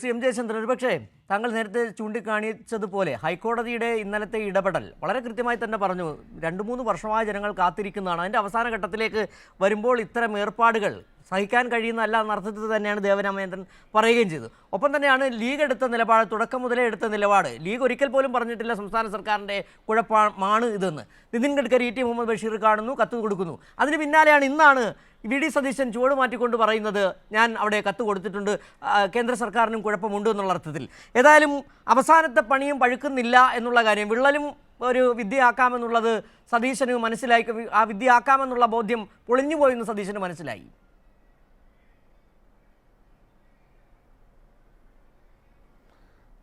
C M Jayachandran ഒരുപക്ഷേ താങ്കൾ നേരത്തെ ചൂണ്ടിക്കാണിച്ചതുപോലെ ഹൈക്കോടതിയുടെ ഇന്നലത്തെ ഇടപെടൽ വളരെ കൃത്യമായി തന്നെ പറഞ്ഞു. രണ്ട് മൂന്ന് വർഷമായ ജനങ്ങൾ കാത്തിരിക്കുന്നതാണ്. അതിന്റെ അവസാന ഘട്ടത്തിലേക്ക് വരുമ്പോൾ ഇത്തരം ഏർപ്പാടുകൾ സഹിക്കാൻ കഴിയുന്നതല്ല എന്ന അർത്ഥത്തിൽ തന്നെയാണ് ദേവരാമേന്ദ്രൻ പറയുകയും ചെയ്തു ഒപ്പം തന്നെയാണ് ലീഗ് എടുത്ത നിലപാട് തുടക്കം മുതലേ എടുത്ത നിലപാട്. ലീഗ് ഒരിക്കൽ പോലും പറഞ്ഞിട്ടില്ല സംസ്ഥാന സർക്കാരിന്റെ കുഴപ്പമാണ് ഇതെന്ന്. നിതിൻ ഗഡ്കരി ടി. മുഹമ്മദ് ബഷീർ കാണുന്നു കത്ത് കൊടുക്കുന്നു. അതിന് പിന്നാലെയാണ് ഇന്നാണ് വി. ഡി. സതീശൻ ചുവട് മാറ്റിക്കൊണ്ട് പറയുന്നത് ഞാൻ അവിടെ കത്ത് കൊടുത്തിട്ടുണ്ട് കേന്ദ്ര സർക്കാരിനും കുഴപ്പമുണ്ട് എന്നുള്ള അർത്ഥത്തിൽ. ഏതായാലും അവസാനത്തെ പണിയും പഴുക്കുന്നില്ല എന്നുള്ള കാര്യം വിള്ളലും ഒരു വിദ്യയാക്കാമെന്നുള്ളത് സതീശന് മനസ്സിലായി ആ വിദ്യയാക്കാമെന്നുള്ള ബോധ്യം പൊളിഞ്ഞു പോയെന്ന് സതീശന് മനസ്സിലായി.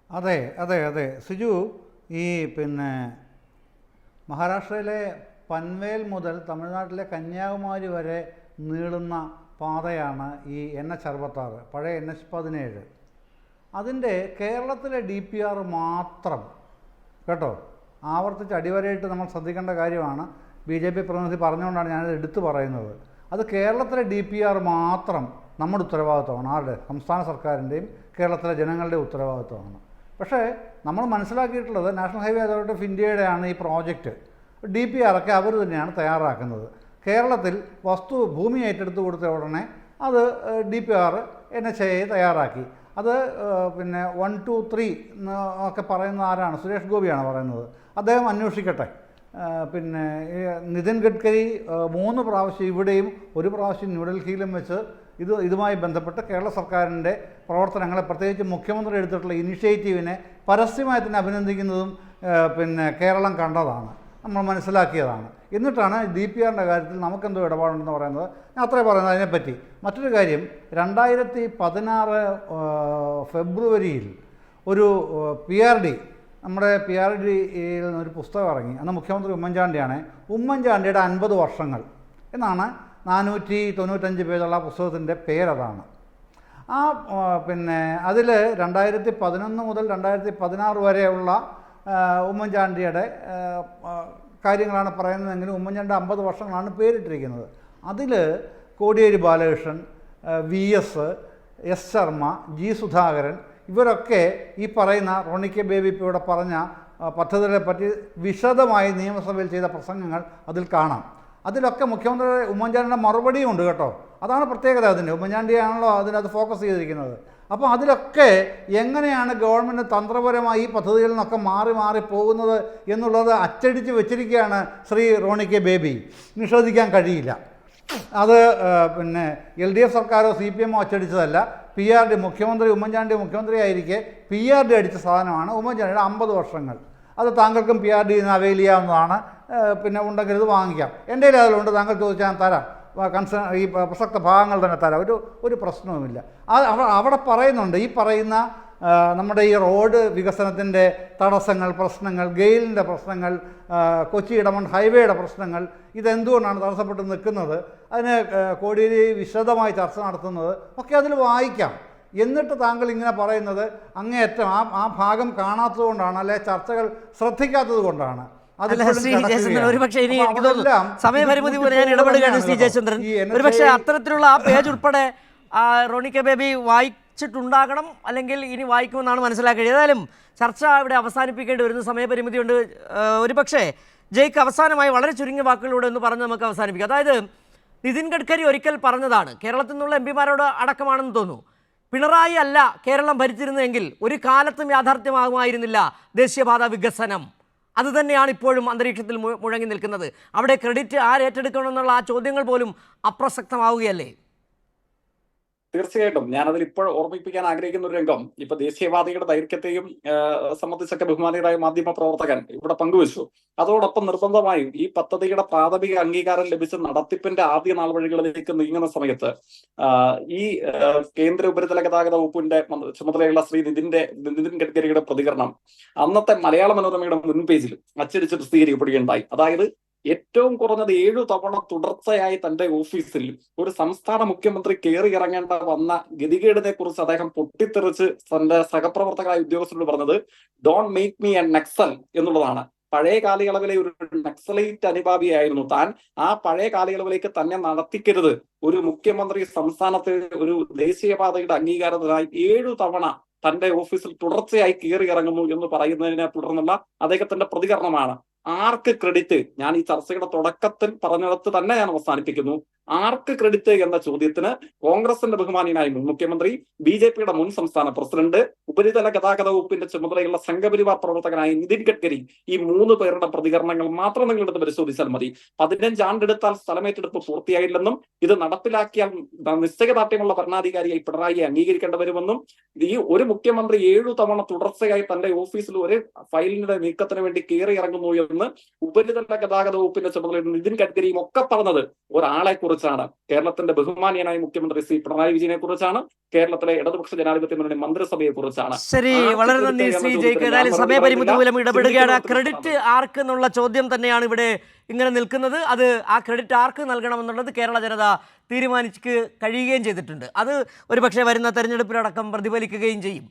അതെ അതെ അതെ. സിജു ഈ പിന്നെ മഹാരാഷ്ട്രയിലെ പൻവേൽ മുതൽ തമിഴ്നാട്ടിലെ കന്യാകുമാരി വരെ നീളുന്ന പാതയാണ് ഈ എൻ എച്ച് അറുപത്താറ് പഴയ എൻ എച്ച് പതിനേഴ്. അതിന്റെ കേരളത്തിലെ ഡി പി ആർ മാത്രം കേട്ടോ ആവർത്തിച്ച് അടിവരയിട്ട് നമ്മൾ ശ്രദ്ധിക്കേണ്ട കാര്യമാണ്. ബി ജെ പി പ്രതിനിധി പറഞ്ഞുകൊണ്ടാണ് ഞാനത് എടുത്തു പറയുന്നത്. അത് കേരളത്തിലെ ഡി പി ആർ മാത്രം നമ്മുടെ ഉത്തരവാദിത്വമാണ്. ആരുടെ? സംസ്ഥാന സർക്കാരിന്റെയും കേരളത്തിലെ ജനങ്ങളുടെയും ഉത്തരവാദിത്വമാണ്. പക്ഷേ നമ്മൾ മനസ്സിലാക്കിയിട്ടുള്ളത് നാഷണൽ ഹൈവേ അതോറിറ്റി ഓഫ് ഇന്ത്യയുടെയാണ് ഈ പ്രോജക്റ്റ്. ഡി പി ആർ ഒക്കെ അവർ തന്നെയാണ് തയ്യാറാക്കുന്നത്. കേരളത്തിൽ വസ്തു ഭൂമി ഏറ്റെടുത്ത് കൊടുത്ത ഉടനെ അത് D P R N H I തയ്യാറാക്കി. അത് പിന്നെ വൺ ടു ത്രീ എന്നൊക്കെ പറയുന്ന ആരാണ്? സുരേഷ് ഗോപിയാണ് പറയുന്നത്. അദ്ദേഹം അന്വേഷിക്കട്ടെ. പിന്നെ നിതിൻ ഗഡ്കരി മൂന്ന് പ്രാവശ്യം ഇവിടെയും ഒരു പ്രാവശ്യം ന്യൂഡൽഹിയിലും വെച്ച് ഇത് ഇതുമായി ബന്ധപ്പെട്ട് കേരള സർക്കാരിന്റെ പ്രവർത്തനങ്ങളെ പ്രത്യേകിച്ച് മുഖ്യമന്ത്രി എടുത്തിട്ടുള്ള ഇനിഷ്യേറ്റീവിനെ പരസ്യമായി തന്നെ അഭിനന്ദിക്കുന്നതും പിന്നെ കേരളം കണ്ടതാണ്. നമ്മൾ മനസ്സിലാക്കിയതാണ്. എന്നിട്ടാണ് ഡി പി ആറിന്റെ കാര്യത്തിൽ നമുക്കെന്തോ ഇടപാടുണ്ടെന്ന് പറയുന്നത്. ഞാൻ അത്രേ പറയുന്നത് അതിനെപ്പറ്റി. മറ്റൊരു കാര്യം രണ്ടായിരത്തി പതിനാറ് ഫെബ്രുവരിയിൽ ഒരു പി ആർ ഡി നമ്മുടെ പി ആർ ഡിയിൽ ഒരു പുസ്തകം ഇറങ്ങി. അന്ന് മുഖ്യമന്ത്രി ഉമ്മൻചാണ്ടിയാണ്. ഉമ്മൻചാണ്ടിയുടെ അൻപത് വർഷങ്ങൾ എന്നാണ് നാനൂറ്റി തൊണ്ണൂറ്റഞ്ച് പേജുള്ള പുസ്തകത്തിന്റെ പേരതാണ്. ആ പിന്നെ അതിൽ രണ്ടായിരത്തി പതിനൊന്ന് മുതൽ രണ്ടായിരത്തി പതിനാറ് വരെയുള്ള ഉമ്മൻചാണ്ടിയുടെ കാര്യങ്ങളാണ് പറയുന്നതെങ്കിലും ഉമ്മൻചാണ്ടി അമ്പത് വർഷങ്ങളാണ് പേരിട്ടിരിക്കുന്നത്. അതിൽ Kodiyeri Balakrishnan V S S Sharma G Sudhakaran ഇവരൊക്കെ ഈ പറയുന്ന റോണി കെ ബേബി ഇപ്പോൾ ഇവിടെ പറഞ്ഞ പദ്ധതികളെ പറ്റി വിശദമായി നിയമസഭയിൽ ചെയ്ത പ്രസംഗങ്ങൾ അതിൽ കാണാം. അതിലൊക്കെ മുഖ്യമന്ത്രിയുടെ ഉമ്മൻചാണ്ടിയുടെ മറുപടിയും ഉണ്ട് കേട്ടോ. അതാണ് പ്രത്യേകത അതിന്റെ ഉമ്മൻചാണ്ടിയാണല്ലോ അതിനകത്ത് ഫോക്കസ് ചെയ്തിരിക്കുന്നത്. അപ്പോൾ അതിലൊക്കെ എങ്ങനെയാണ് ഗവൺമെന്റ് തന്ത്രപരമായി ഈ പദ്ധതികളിൽ നിന്നൊക്കെ മാറി മാറി പോകുന്നത് എന്നുള്ളത് അച്ചടിച്ച് വെച്ചിരിക്കുകയാണ് ശ്രീ റോണിക്കെ ബേബി. നിഷേധിക്കാൻ കഴിയില്ല. അത് പിന്നെ എൽ ഡി എഫ് സർക്കാരോ സി പി എമ്മോ അച്ചടിച്ചതല്ല. പി ആർ ഡി മുഖ്യമന്ത്രി ഉമ്മൻചാണ്ടി മുഖ്യമന്ത്രി ആയിരിക്കെ പി ആർ ഡി അടിച്ച സാധനമാണ് ഉമ്മൻചാണ്ടിയുടെ അമ്പത് വർഷങ്ങൾ. അത് താങ്കൾക്കും പി ആർ ഡി നിന്ന് അവൈൽ ചെയ്യാവുന്നതാണ്. പിന്നെ ഉണ്ടെങ്കിൽ ഇത് വാങ്ങിക്കാം. എന്റെ കയ്യിൽ അതിലുണ്ട്. താങ്കൾ ചോദിച്ചാൽ തരാം. കൺസേൺ ഈ പ്രസക്ത ഭാഗങ്ങൾ തന്നെ തരാം. ഒരു ഒരു പ്രശ്നവുമില്ല. അത് അവിടെ പറയുന്നുണ്ട്. ഈ പറയുന്ന നമ്മുടെ ഈ റോഡ് വികസനത്തിന്റെ തടസ്സങ്ങൾ പ്രശ്നങ്ങൾ ഗെയിലിന്റെ പ്രശ്നങ്ങൾ കൊച്ചി ഇടമൺ ഹൈവേയുടെ പ്രശ്നങ്ങൾ ഇതെന്തുകൊണ്ടാണ് തടസ്സപ്പെട്ട് നിൽക്കുന്നത്? അതിന് കോടിയേരി വിശദമായി ചർച്ച നടത്തുന്നത് ഒക്കെ അതിൽ വായിക്കാം. എന്നിട്ട് താങ്കൾ ഇങ്ങനെ പറയുന്നത് അങ്ങേയറ്റം ആ ആ ഭാഗം കാണാത്തത് കൊണ്ടാണ് അല്ലെ ചർച്ചകൾ ശ്രദ്ധിക്കാത്തത് കൊണ്ടാണ്. സമയപരിമിതി പോലെ ഞാൻ ഇടപെടുകയാണ് ശ്രീ കേട്ടോ. ജയചന്ദ്രൻ. ഒരുപക്ഷെ അത്തരത്തിലുള്ള ആ പേജ് ഉൾപ്പെടെ ആ, റോണി കെ ബേബി വായിച്ചിട്ടുണ്ടാകണം അല്ലെങ്കിൽ ഇനി വായിക്കുമെന്നാണ് മനസ്സിലാക്കിയത്. ഏതായാലും ചർച്ച ഇവിടെ അവസാനിപ്പിക്കേണ്ടി വരുന്ന സമയപരിമിതിയുണ്ട്. ഒരു പക്ഷേ ജയ്ക്ക് അവസാനമായി വളരെ ചുരുങ്ങിയ വാക്കുകളിലൂടെ ഒന്ന് പറഞ്ഞ് നമുക്ക് അവസാനിപ്പിക്കാം. അതായത് നിതിൻ ഗഡ്കരി ഒരിക്കൽ പറഞ്ഞതാണ് കേരളത്തിൽ നിന്നുള്ള എം പിമാരോട് അടക്കമാണെന്ന് തോന്നുന്നു. പിണറായി അല്ല കേരളം ഭരിച്ചിരുന്നതെങ്കിൽ ഒരു കാലത്തും യാഥാർത്ഥ്യമാകുമായിരുന്നില്ല ദേശീയപാത വികസനം. അത് തന്നെയാണ് ഇപ്പോഴും അന്തരീക്ഷത്തിൽ മുഴങ്ങി നിൽക്കുന്നത്. അവിടെ ക്രെഡിറ്റ് ആരേറ്റെടുക്കണമെന്നുള്ള ആ ചോദ്യങ്ങൾ പോലും അപ്രസക്തമാവുകയല്ലേ? തീർച്ചയായിട്ടും ഞാനതിൽ ഇപ്പോൾ ഓർമ്മിപ്പിക്കാൻ ആഗ്രഹിക്കുന്ന ഒരു രംഗം. ഇപ്പൊ ദേശീയവാദിയുടെ ദൈർഘ്യത്തെയും സംബന്ധിച്ചൊക്കെ ബഹുമാനിയരായ മാധ്യമ പ്രവർത്തകൻ ഇവിടെ പങ്കുവച്ചു. അതോടൊപ്പം നിർബന്ധമായും ഈ പദ്ധതിയുടെ പ്രാഥമിക അംഗീകാരം ലഭിച്ച നടത്തിപ്പിന്റെ ആദ്യ നാൾ വഴികളിലേക്ക് നീങ്ങുന്ന സമയത്ത് ഈ കേന്ദ്ര ഉപരിതല ഗതാഗത വകുപ്പിന്റെ ചുമതലയുള്ള ശ്രീ നിതിന്റെ നിതിൻ ഗഡ്കരിയുടെ പ്രതികരണം അന്നത്തെ മലയാള മനോരമയുടെ മുൻ പേജിൽ അച്ചടിച്ച് പ്രസിദ്ധീകരിക്കപ്പെടുകയുണ്ടായി. അതായത് ഏറ്റവും കുറഞ്ഞത് ഏഴു തവണ തുടർച്ചയായി തന്റെ ഓഫീസിൽ ഒരു സംസ്ഥാന മുഖ്യമന്ത്രി കയറി ഇറങ്ങേണ്ട വന്ന ഗതികേടിനെ കുറിച്ച് അദ്ദേഹം പൊട്ടിത്തെറിച്ച് തന്റെ സഹപ്രവർത്തകരായ ഉദ്യോഗസ്ഥരോട് പറഞ്ഞത് don't make me a Naxal എന്നുള്ളതാണ്. പഴയ കാലയളവിലെ ഒരു നക്സലൈറ്റ് അനുഭാവിയായിരുന്നു താൻ. ആ പഴയ കാലയളവിലേക്ക് തന്നെ നടത്തിക്കരുത്. ഒരു മുഖ്യമന്ത്രി സംസ്ഥാനത്തെ ഒരു ദേശീയപാതയുടെ അംഗീകാരത്തിനായി ഏഴു തവണ തന്റെ ഓഫീസിൽ തുടർച്ചയായി കയറി ഇറങ്ങുന്നു എന്ന് പറയുന്നതിനെ തുടർന്നുള്ള അദ്ദേഹത്തിന്റെ പ്രതികരണമാണ്. ആർക്ക് ക്രെഡിറ്റ് ഞാൻ ഈ ചർച്ചയുടെ തുടക്കത്തിൽ പറഞ്ഞിടത്ത് തന്നെ ഞാൻ അവസാനിപ്പിക്കുന്നു. ആർക്ക് ക്രെഡിറ്റ് എന്ന ചോദ്യത്തിന് കോൺഗ്രസിന്റെ ബഹുമാനിയനായ മുൻ മുഖ്യമന്ത്രി ബി ജെ പിയുടെ മുൻ സംസ്ഥാന പ്രസിഡന്റ് ഉപരിതല ഗതാഗത വകുപ്പിന്റെ ചുമതലയുള്ള സംഘപരിവാർ പ്രവർത്തകനായ നിതിൻ ഗഡ്കരി ഈ മൂന്ന് പേരുടെ പ്രതികരണങ്ങൾ മാത്രം നിങ്ങൾ എടുത്ത് പരിശോധിച്ചാൽ മതി. പതിനഞ്ച് ആണ്ടെടുത്താൽ സ്ഥലമേറ്റെടുപ്പ് പൂർത്തിയായില്ലെന്നും ഇത് നടപ്പിലാക്കിയാൽ നിശ്ചയദാർഢ്യമുള്ള ഭരണാധികാരിയായി പിണറായിയെ അംഗീകരിക്കേണ്ടി വരുമെന്നും ഈ ഒരു മുഖ്യമന്ത്രി ഏഴു തവണ തുടർച്ചയായി തന്റെ ഓഫീസിൽ ഒരു ഫയലിന്റെ നീക്കത്തിന് വേണ്ടി കയറി ഇറങ്ങുന്നു എന്ന് ഉപരിതല ഗതാഗത വകുപ്പിന്റെ ചുമതലയുടെ നിതിൻ ഗഡ്കരിയും ഒക്കെ പറഞ്ഞത് ഒരാളെ കുറിച്ചാണ്. കേരളത്തിന്റെ ബഹുമാനീയനായ മുഖ്യമന്ത്രി ശ്രീ പിണറായി വിജയനെ കുറിച്ചാണ്. കേരളത്തിലെ ഇടതുപക്ഷ ജനാധിപത്യ മുന്നണി മന്ത്രിസഭയെ കുറിച്ചാണ്. ശരി വളരെ നന്ദി ശ്രീ ഏതായാലും സമയപരിമിതി മൂലം ഇടപെടുകയാണ്. ക്രെഡിറ്റ് ആർക്ക് എന്നുള്ള ചോദ്യം തന്നെയാണ് ഇവിടെ ഇങ്ങനെ നിൽക്കുന്നത്. അത് ആ ക്രെഡിറ്റ് ആർക്ക് നൽകണമെന്നുള്ളത് കേരള ജനത തീരുമാനിച്ച് കഴിയുകയും ചെയ്തിട്ടുണ്ട്. അത് ഒരുപക്ഷെ വരുന്ന തെരഞ്ഞെടുപ്പിലടക്കം പ്രതിഫലിക്കുകയും ചെയ്യും.